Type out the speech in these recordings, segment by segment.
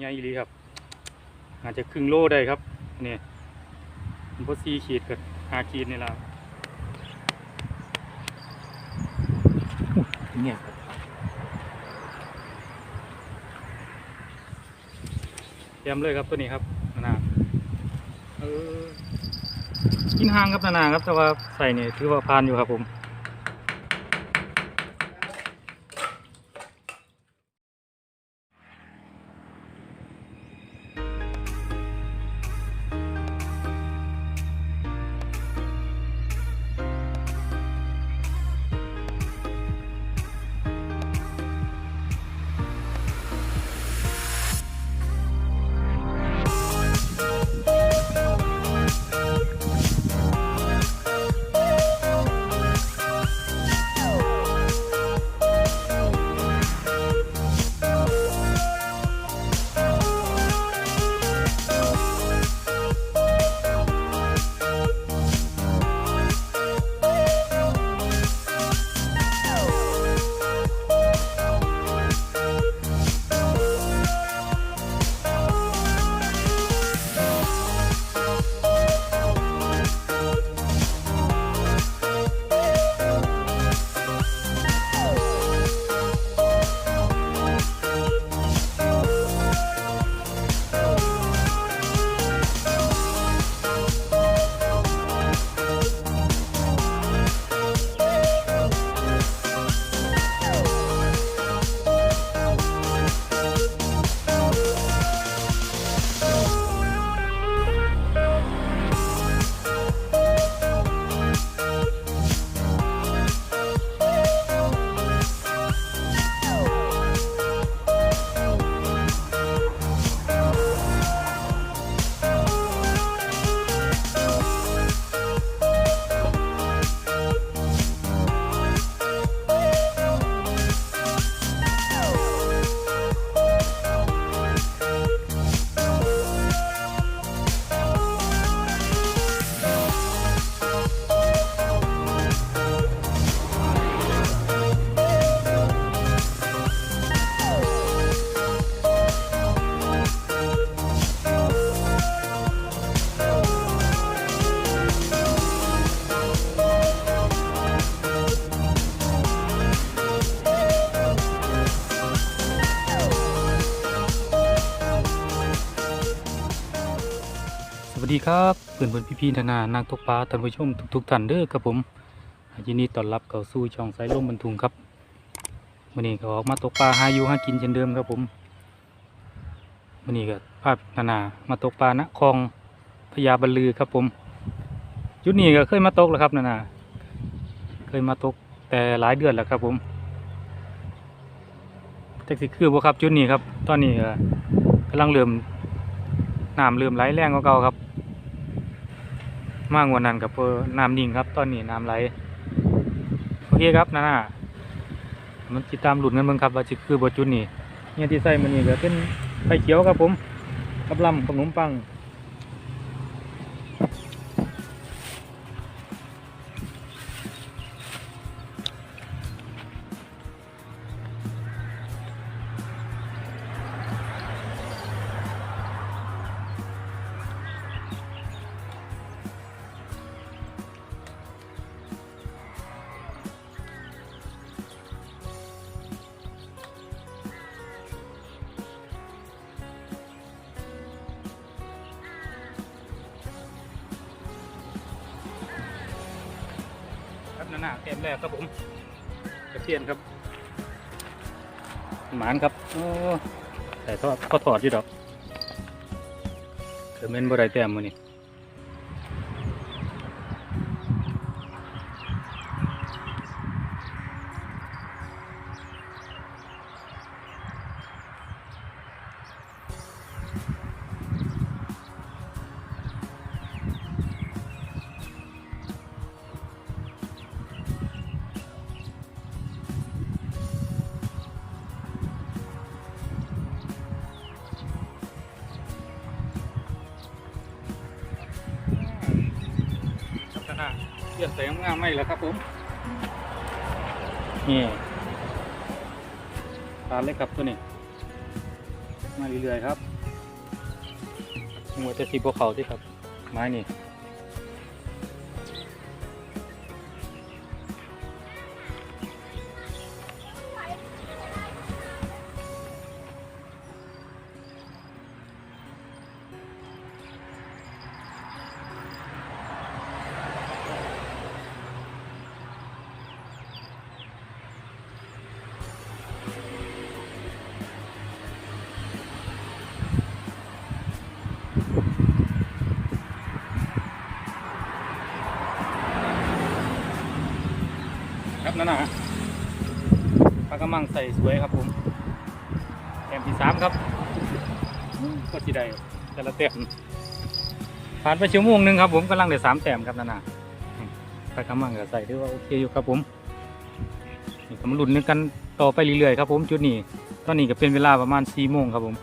ใหญ่ๆเลยครับอาจจะครึ่งโลได้ครับนี่มันพอสี่ขีดกับห้าขีดนี่ละเนี่ยครับเตรียมเลยครับตัวนี้ครับนานาเออกินห่างครับนานาครับแต่ว่าใส่นี่ถือว่าพานอยู่ครับผม วัสดีครับเพื่อนเพื่อนพี่พี่ๆนานานักตกปลาท่านผู้ชมทุกๆท่านเด้อครับผมยินดีต้อนรับเข้าสู่ช่องสายลมบรรทุงครับวันนี้ก็ออกมาตกปลาหาอยู่หากินเช่นเดิมครับผมวันนี้ก็พานานามาตกปลาณคลองพญาบรรลือครับผมจุดนี้ก็เคยมาตกแล้วครับนานาเคยมาตกแต่หลายเดือนแล้วครับผมแต่สิคือบ่ครับจุดนี้ครับ ตอนนี้ก็กำลังเริ่มน้ำเริ่มไหลแรงกว่าเก่าครับ มากกว่านั้นกับเพอน้ำนิ่งครับ ตอนนี้น้ำไหลโอเคครับนะน่ะมันติดตามหลุดกันเบิ่งครับว่าจะคือบทจุดนี้เนี่ยที่ใส่มันนี่ก็เป็นไฟเขียวครับผมกับลำขนมปัง หน้าเกมแรกครับผมกระเทียนครับหมานครับโอ้แต่ทอดก็ถอดอยู่ดอกเดี๋ยวเม้นบ่ได้แต้มมือนี่ เยี่ยมส่งามไม่แล้วครับผมนี่ตาเล็กครับตัวนี้ มาเรื่อยๆครับหัวจะสีพวกเขาที่ครับ ไม้นี่ นั่นนะปลากระมังใส่สวยครับผมแต้มที่สามครับ ก็สีได้แต่ละแต้มผ่านไปชั่วโมงหนึ่งครับผมกำลังได้สามแต้มครับนั่นนะปลากระมังก็ใส่ได้ว่าโอเคอยู่ครับผมนี่กำลังลุ้นนึงกันต่อไปเรื่อยๆครับผมจุดนี้ ตอนนี้ก็เป็นเวลาประมาณสี่โมงครับผม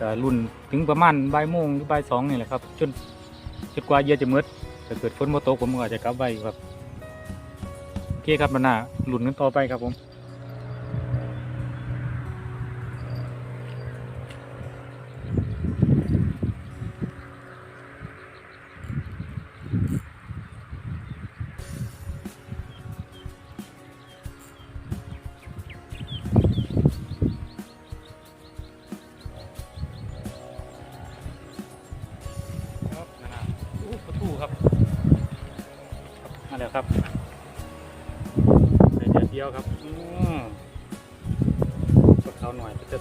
ก็รุ่นถึงประมาณบ่ายโมงหรือบ่ายสองนี่แหละครับจนจนกว่าเยอะจะมืดถ้าเกิดฝนมาตกผมก็อาจจะกลับไปครับ เคครับมันน่าหลุนกันต่อไปครับผม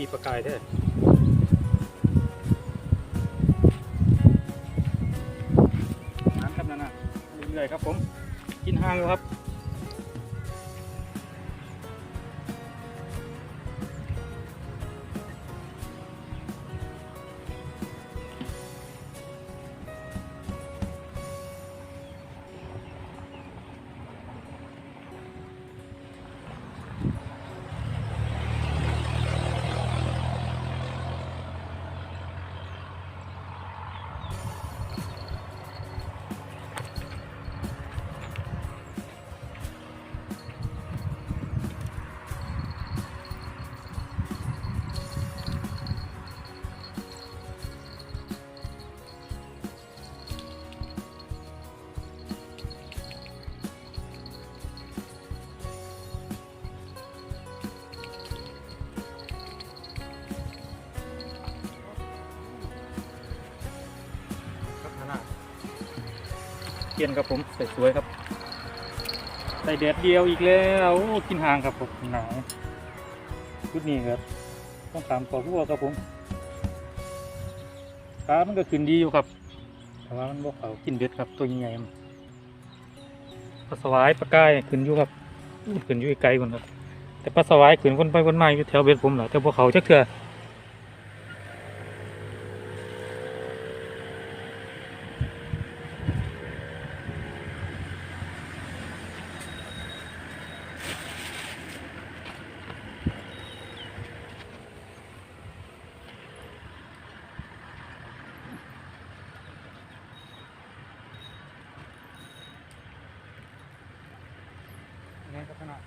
ตีประกายแท้น้ำครับนั่นน่ะเรื่อยๆครับผม กินห้างแล้วครับ กียนครับผมใส่สวยครับ ใส่แดดเดียวอีกแล้วกินห่างครับผมหนาวชุดนี้ครับต้องถามต่อผู้ว่าครับผมขามันก็ขึ้นดีอยู่ครับ แต่ว่ามันบอกเขากินเบ็ดครับตัวใหญ่ๆมันปลาสวายปลากายขึ้นอยู่ครับขึ้นอยู่ไกลคนครับ แต่ปลาสวายขึ้นคนไปคนมาอยู่แถวเบ็ดผมเหรอแต่พวกเขาจักเถื่อ นี่ก็ขนาด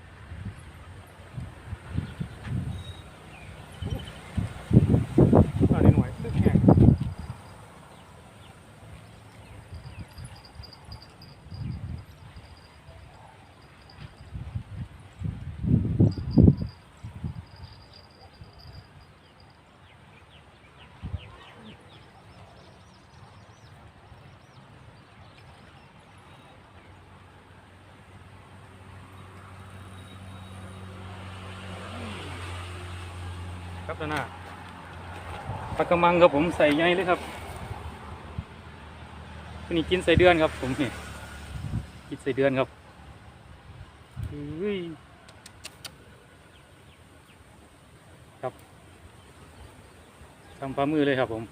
อันนี้หน่วยตึกแข็ง นาปลากระมังครับผมใส่ใหญ่เลยครับตัวนี้กินใส่เดือนครับ ผมนี่กินใส่เดือนครับอุ้ยครับทำปลามือเลยครับ ผม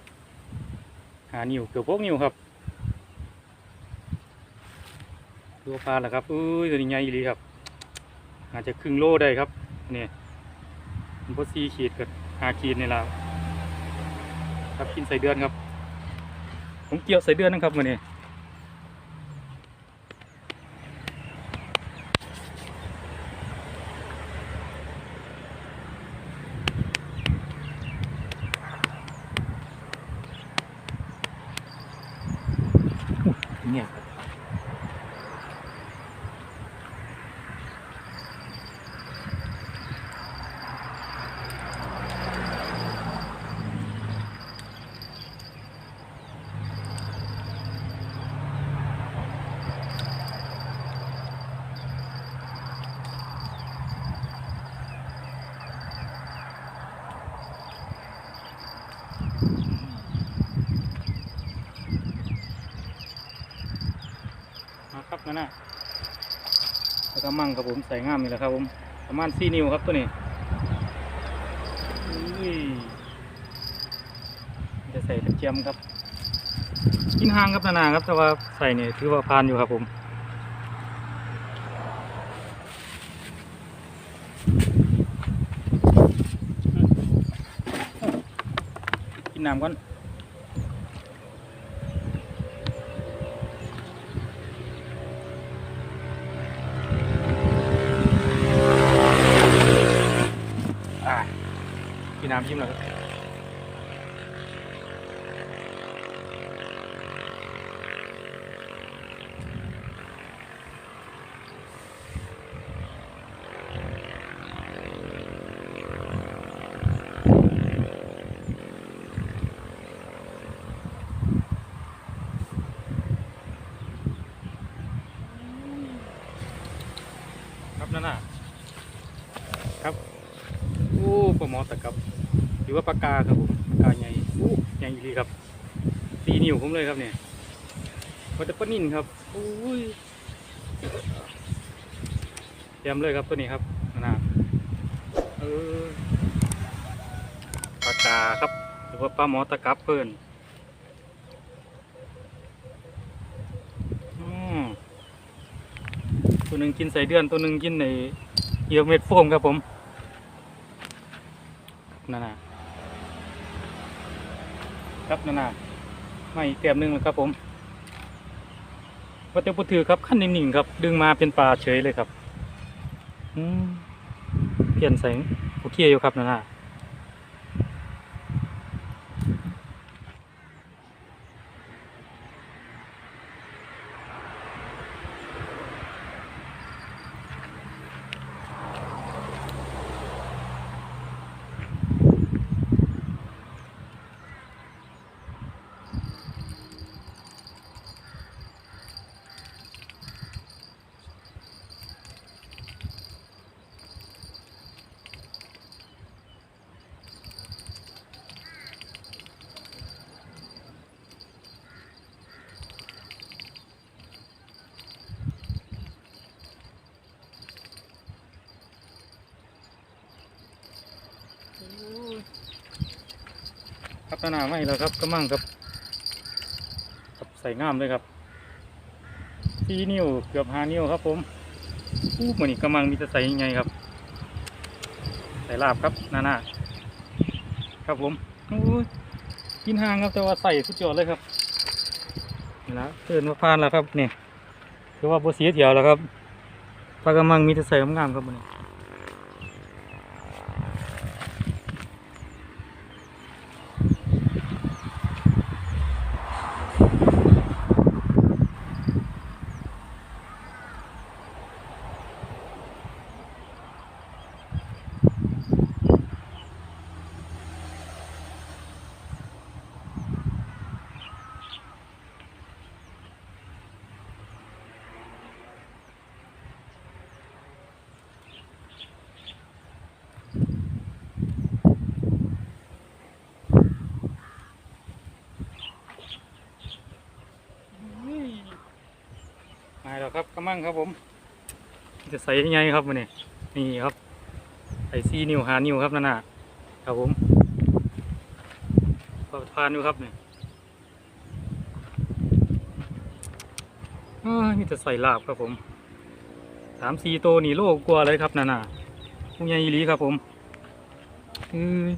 หานิ้วเกือบพกนิ้วครับตัวปลาแหละครับอุ้ยตัวนี้ใหญ่ดีครับ อาจจะครึ่งโลได้ครับนี่ผมก็ซีขีดกับ หาขีนนี่แหละครับกินใส่เดือนครับ ผมเกี่ยวใส่เดือนนะครับวันนี้ นั่นน่ะแล้วก็มั่งครับผมใส่ง่ามนี่แหละครับผมประมาณสี่นิ้วครับตัวนี้จะใส่กระเทียมครับกินห่างครับนานาครับแต่ว่าใส่เนี่ยถือว่าพานอยู่ครับผมกินน้ำก่อน กินน้ำชิมหน่อยครับครับนั่นน่ะครับ อ้ปลาหมอตะกับ หรือว่าปลากาครับผมปลากาใหญ่โอ้ใหญ่ดีครับสีนิ้วผมเลยครับเนี่ยมันจะปนิ่นครับโอ้ยเตรียมเลยครับตัวนี้ครับนะเออปลากาครับ หรือว่าปลาหมอตะกับเพิ่อืมตัวหนึ่งกินใส่เดือนตัวหนึ่งกินในเยื่อเม็ดโฟมครับผม นั่นน่ะครับนั่นน่ะไม่เตรียมหนึ่งแล้วครับผมวัตถุถือครับขั้นนิ่งๆครับ ดึงมาเป็นปลาเฉยเลยครับอืมเปลี่ยนแสงโอเคอยู่ครับนั่นน่ะ ครับนั่นน่ะไม่แล้วครับก็มั่งครับครับใส่งามเลยครับสี่นิ้วเกือบห้านิ้วครับผมอู้มันนี่กำลังมีแต่ใส่ยังไงครับ ใส่ลาบครับหน้าหน่าครับผมอู้ยกินห่างครับแต่ว่าใส่สุดยอดเลยครับนี่ละเตือนมาพานแล้วครับเนี่ยคือว่าโบเสียเถียวแล้วครับปลากระมังมีแต่ใส่งามๆครับมันนี้ แล้วครับกระมังครับผม จะใส่ยังไงครับมันนี่นี่ครับใส่ซีนิ้วหานิ้วครับนั่นน่ะครับผมพอทานอยู่ครับเนี่ยมีแต่ใส่ลาบครับผมสามสี่ตัวนี่โลกกลัวาเลยครับนั่นน่ะผู้ใหญ่อีลีครับผมอย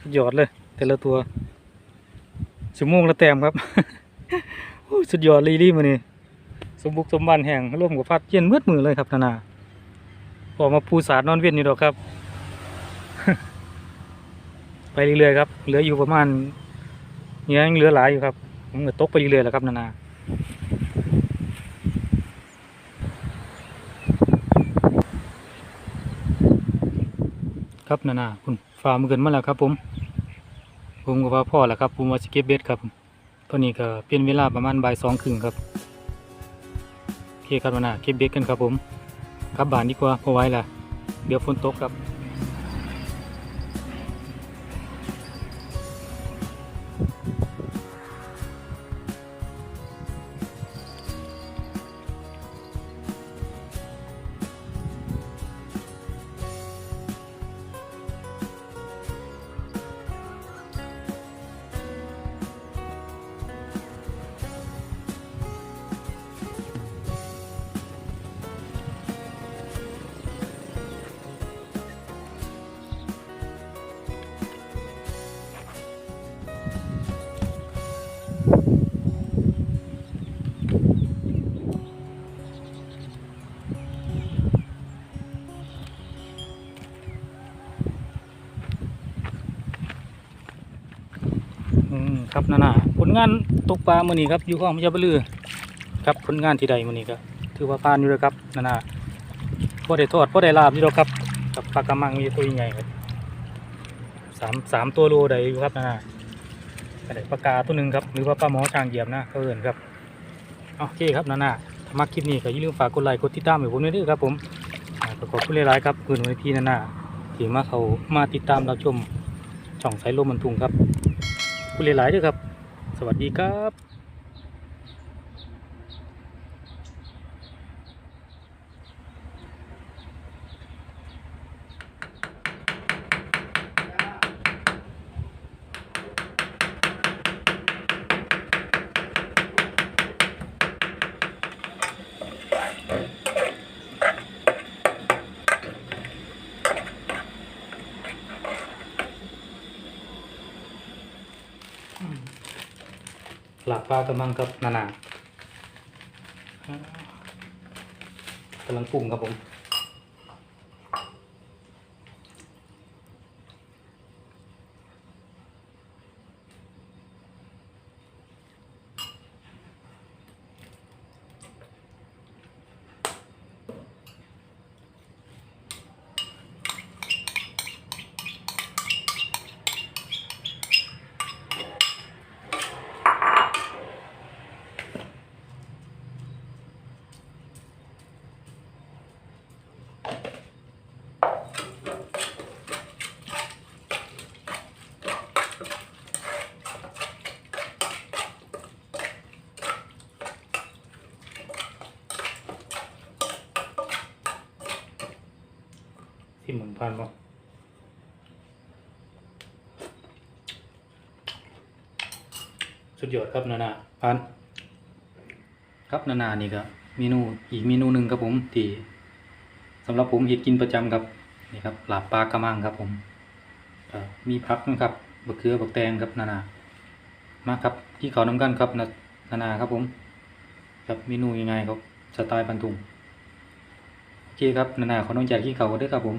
สุดยอดเลย แต่ละตัวชั่วโมงละแต้มครับ สุดยอดลีลีมาเนี่ สมบุกสมบันแห่งร่วมกับฟัดเย็นมืดมือเลยครับธนาพอมาภูสารนอนเวียนอยู่ดอกครับ ไปเรื่อยๆครับ เหลืออยู่ประมาณเงี้ยเหลือหลายอยู่ครับผมก็ตกไปเรื่อยๆแล้วครับนานาครับนานาคุณฝ่ามือเกินมาแล้วครับ ผม ผมกับพ่อแหละครับ ผมมาสเก็ตเบสครับ ตอนนี้ก็เป็นเวลาประมาณบ่ายสองครึ่งครับ คครับนานาคลิปเด็กกันครับผมกลับบ้านดีกว่าเพอไว้ละเดี๋ยวฝนตกครับ ครับนานาผลงานตกปลามื่อนี้ครับอยู่ของพญาบลือครับผลงานที่ใดมื่อนี้ก็ถือว่าผ่านอยู่เลยครับนานาพอได้ทอดพอได้ลาบอยู่แล้วครับกับปลากระมังมีตัวใหญ่ครับสามสามตัวโลได้อยู่ครับนานาได้ปลากาตัวหนึ่งครับหรือว่าปลาหมอช้างเหยียบนะเขาเอินครับโอเคครับนานาถ้ามาคลิปนี้ก็อย่าลืมฝากกดไลค์กดติดตามให้ผมด้วยเด้อครับผมอ่าก็ขอบคุณหลายๆครับคุณวิพี่นานาที่มาเขามาติดตามรับชมช่องสายลมบรรทุงครับ คุณหลายๆด้วยครับ สวัสดีครับ หลักปลากำลังครับนานากำลังปรุงครับผม ที่หมุนพันบ่สุดยอดครับนานาพันครับนานานี่ก็เมนูอีกเมนูหนึ่งครับผมที่สำหรับผมเห็ดกินประจำครับนี่ครับหลาบปลากระมังครับผมมีพักนะครับบักเขือบักแตงครับนานามาครับที่เขาน้ำกันครับนานานาครับผมครับเมนูยังไงครับสไตล์ปันทุงโอเคครับนานาขอน้องจัดขี้เขาด้วยครับผม